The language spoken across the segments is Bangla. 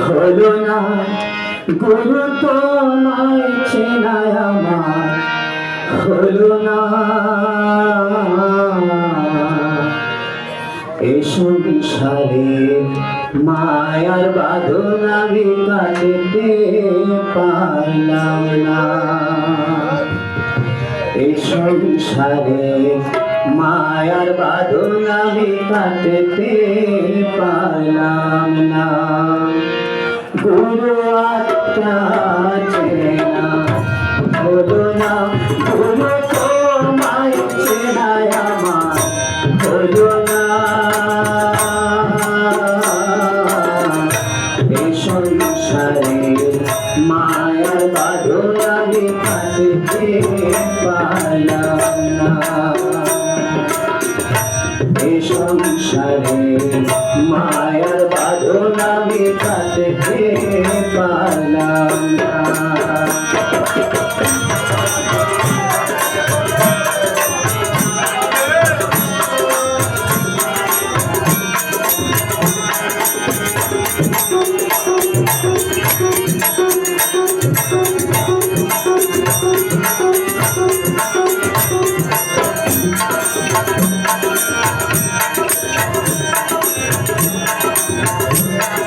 হলো না গুরু তোমায় চেনায় আমার হলো না এসো বিষাদের মায়ার বাঁধন আমি কাটতে পারলাম না এই সংসারে মায়ার বাঁধন আমি কাটতে পারলাম না। গুরু আত্মা চেনা। হলো না গুরু তোমায় চেনায় আমার। হলো না এই সংসারে মায়ার বাঁধন আমি কাটতে আমি কাটতে পারলাম না মরণ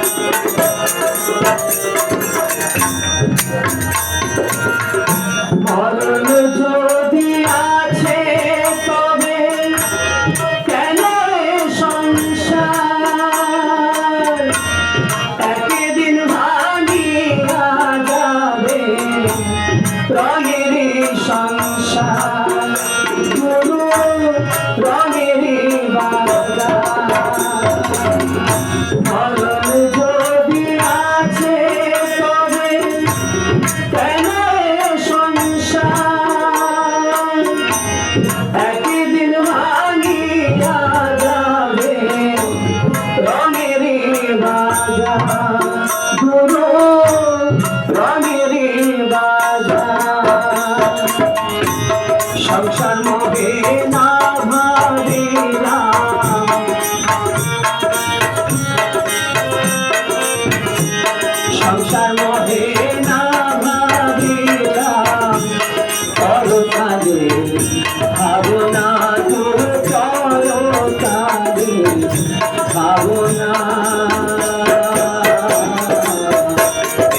ভাবনা।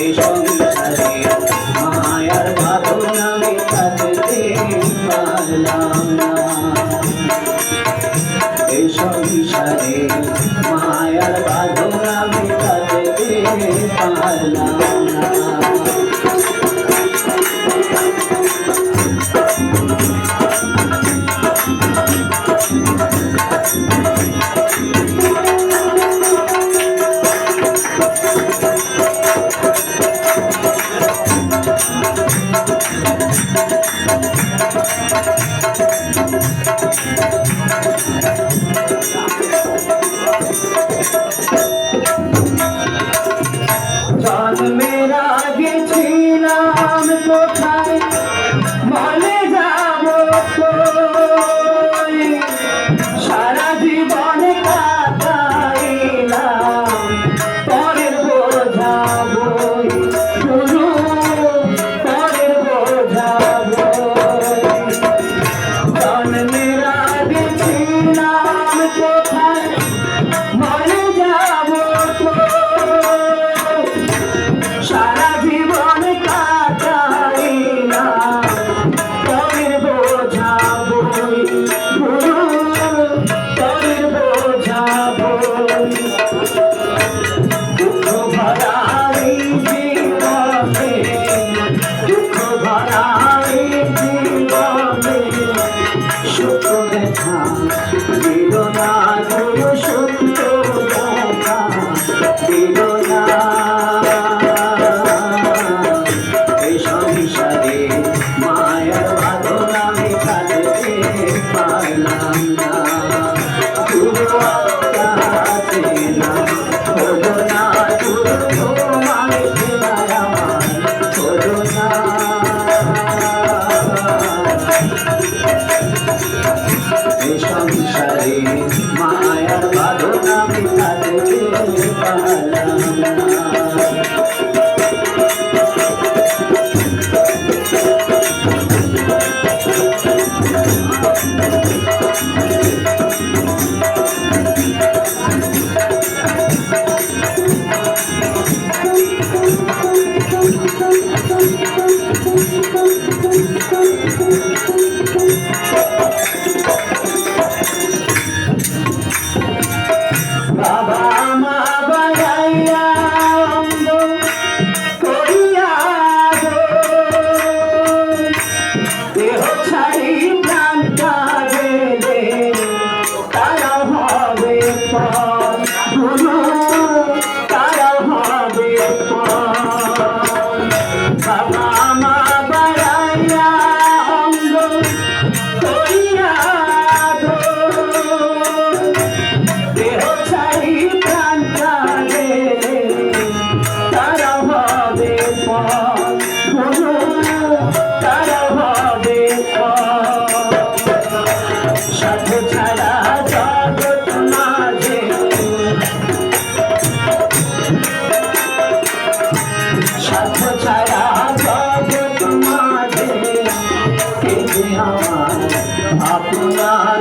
এই সংসারে মায়ার ভাবনা মেটাতে পারলাম না। এই সংসারে মায়ার বাঁধনা মেটাতে পারলাম Yeah. দেখা দিল না গুরু সুখ দেখা দিল না এই সংসারে মায়ার বাঁধনা মেটাতে পারলাম না সংসারে মায়ার বাদনা মিটাতে পারলাম না আমার আপনার